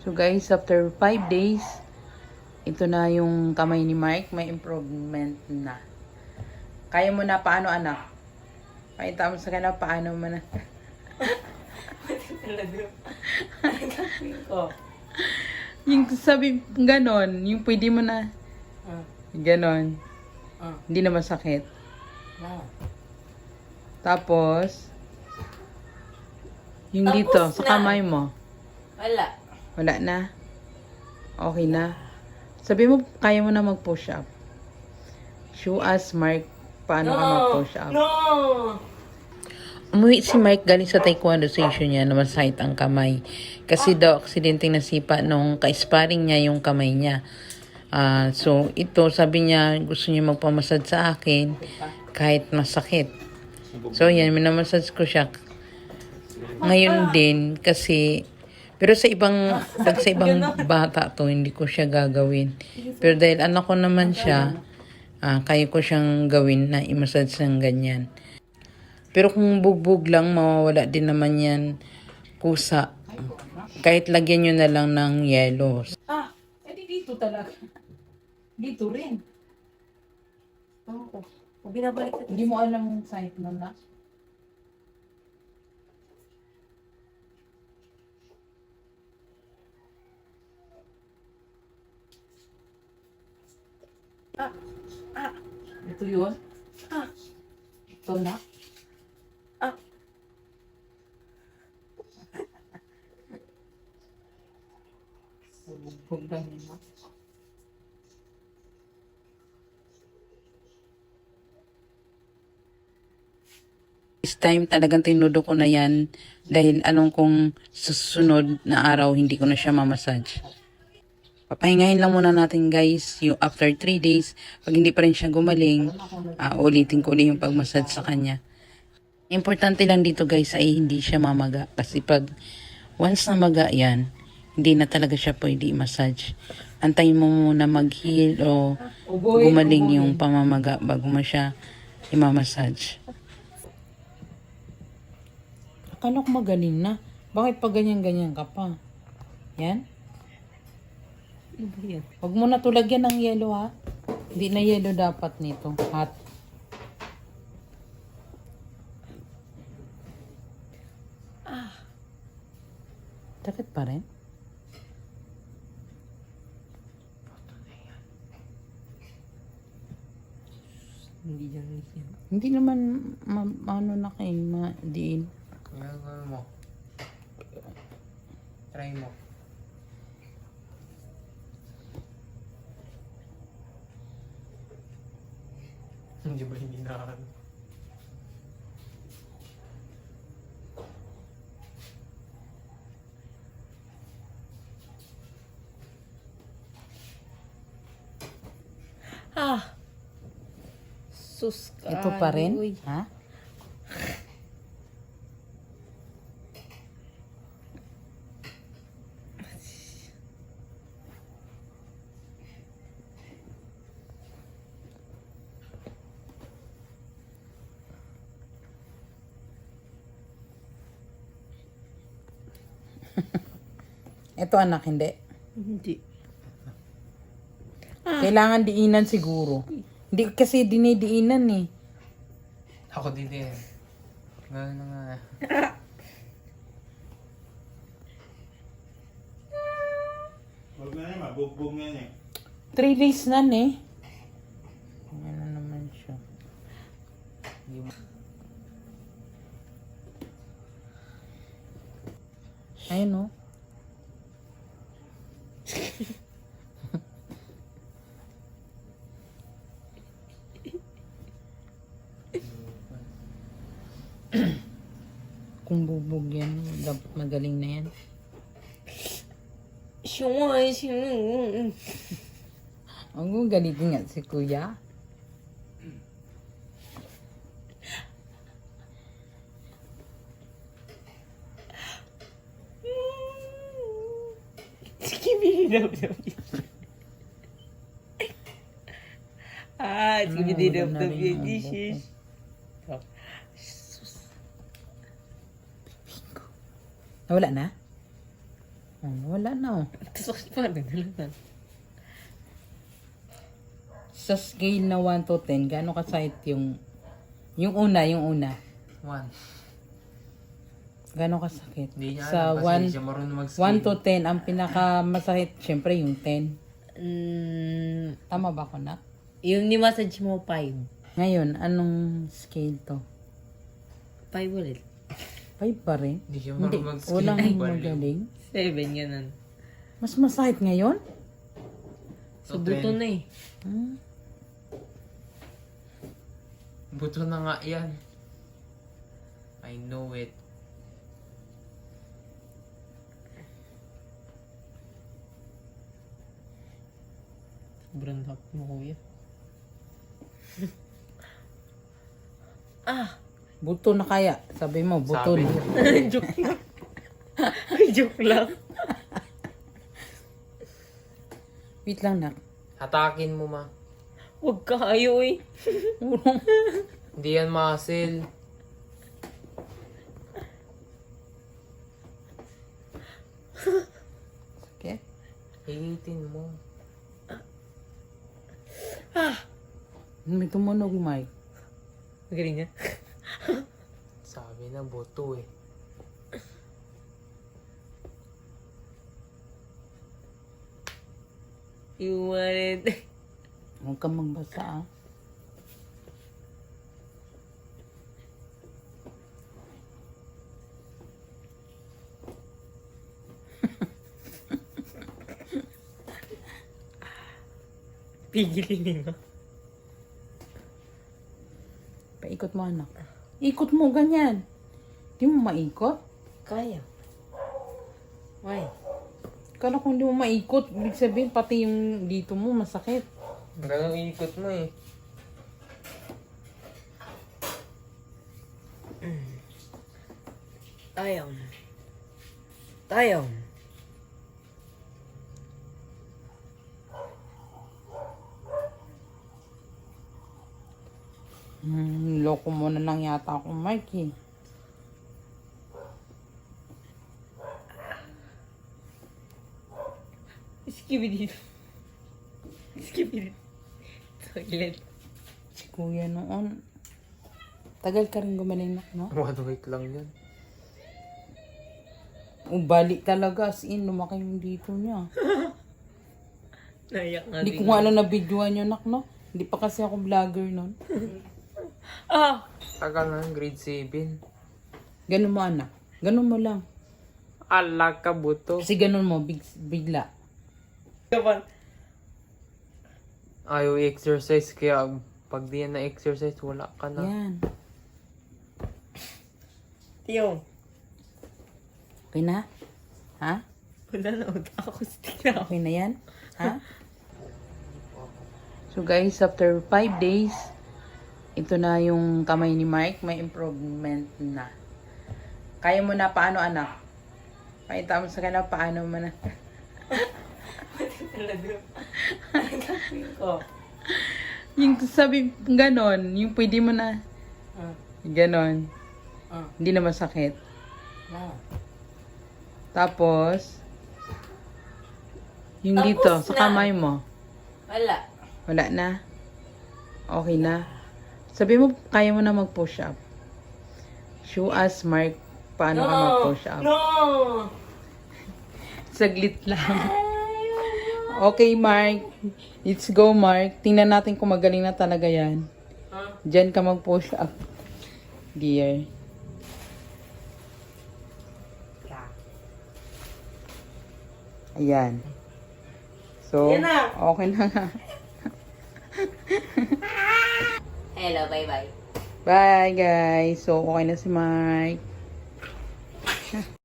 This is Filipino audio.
So guys, after 5 days, ito na yung kamay ni Mark. May improvement na. Kaya mo na paano anak? Pakita mo sa kanila paano mo na. Yung sabi, ganon. Yung pwede mo na. Ah. Ganon. Ah. Hindi na masakit. No. Tapos, yung dito, sa kamay mo. Wala. Wala na. Okay na. Sabi mo, kaya mo na mag-push up. Show us, Mark, paano ka mag-push up. No! Umuwi si Mike galing sa taekwondo session niya na masakit ang kamay. Kasi daw, aksidente nasipa nung ka-sparring niya yung kamay niya. Ah, so, ito, sabi niya, gusto niya magpamasad sa akin kahit masakit. So, yan, minamassage ko siya. Ngayon din, kasi, pero sa ibang, pag sa ibang bata to, hindi ko siya gagawin. Pero dahil anak ko naman siya, ah, kaya ko siyang gawin na i-massage ng ganyan. Pero kung bugbog lang, mawawala din naman yan kusa. Kahit lagyan nyo na lang ng yellow. Ah, edi dito talaga. Dito rin. Oo. Oh, binabalik na. Hindi mo alam yung site mo na? Ah, ah, Ito yun? ah, Ito na? ah. Lang yun. ha? This time talagang tinudo ko na yan dahil anong kung susunod na araw hindi ko na siya mamassage. Papahingahin lang muna natin guys yung after 3 days. Pag hindi pa rin siya gumaling, ah, ulitin ko ulit yung pagmassage sa kanya. Importante lang dito guys ay hindi siya mamaga. Kasi pag once na maga yan, hindi na talaga siya pwede i-massage. Antayin mo muna mag-heal o gumaling yung pamamaga bago mo siya i-massage. Akala ko magaling na. Bakit pa ganyan-ganyan ka pa? Yan? Huwag mo na tulagyan ng yellow ha. Hindi na yellow dapat nito. Hot. Sakit pa rin? Hindi yan. Hindi naman ma- ano na kayo, ma-diin. Gagawin mo. Try mo. Hindi ba na Ah. Sus Ito pa rin? Ha? Ito anak, hindi. Hindi. Kailangan diinan siguro. Hindi kasi dinidiinan eh. Ako din din. Ganun na nga. Huwag na yan, mabugbog yan eh. Three days na eh. Ano naman siya. Ayun oh. Kung bubog yan, dapat magaling na yan. Siya siya. Ang galing nga si kuya. dinamdam niya. ah, sige dinamdam niya. Jesus. Nawala na? Oh, nawala na oh. Tusok pa rin. Sa scale na 1 to 10, gaano kasahit yung yung una, yung una? 1. Gano'ng kasakit? Hindi niya sa alam one, siya marunong mag-ski. 1 to 10, ang pinakamasakit, syempre yung 10. Mm, Tama ba ko na? yung ni-massage mo, 5. Ngayon, anong scale to? 5 ulit. 5 pa rin? Hindi siya Hindi, marunong mag-ski. walang magaling. 7, ganun. Mas masakit ngayon? So, So, buto na eh. Hmm? Buto na nga yan. I know it. Sobrang hap mo, kuya. ah! Buto na kaya. Sabi mo, buto Sabi na. Joke lang. Joke lang. Wait lang na. Hatakin mo ma. Huwag ka ayaw eh. Hindi yan muscle. Okay? Hihitin mo. May tumunog, Mike. Magaling niya. Sabi na buto eh. You want it. Huwag kang magbasa, ah. Pigilin mo. Paikot mo, anak. Ikot mo, ganyan. Di mo maikot? Kaya. Why? Kala kung di mo maikot, ibig sabihin pati yung dito mo masakit. Ganun ikot mo eh. Ayaw. Ayaw. Hmm, loko mo na lang yata ako, Mike, eh. Skibidi. Skibidi. Toilet. Si kuya noon. Tagal ka rin gumaling, nak, no? One week lang yun. Ubali talaga, as in, lumaki yung dito niya. Naiyak nga Hindi ko nga alam na videoan yun, nak, no? Hindi pa kasi ako vlogger noon. Ah! Tagal na, grade 7. Ganun mo, anak. Ganun mo lang. Ala ka buto. Kasi ganun mo, big, bigla. Kapan? Ayaw i-exercise kaya pag di yan na-exercise, wala ka na. Yan. Tiyo. Okay na? Ha? Wala na. Acoustic na ako. Okay na yan? Ha? So guys, after 5 days, ito na yung kamay ni Mike. May improvement na. Kaya mo na paano anak? Pakita mo sa kanila paano mo na. Ko. yung sabi, ganon. Yung pwede mo na. Ah. Ganon. Ah. Hindi na masakit. No. Tapos, yung Tapos dito, sa na. kamay mo. Wala. Wala na? Okay na? Sabi mo, kaya mo na mag-push up. Show us, Mark, paano ka mag-push up. No! Saglit lang. Okay, Mark. Let's go, Mark. Tingnan natin kung magaling na talaga yan. Ah. Diyan ka mag-push up. Dear. Ayan. So, okay na nga. Hello, bye-bye. Bye, guys. So, okay na si Mike.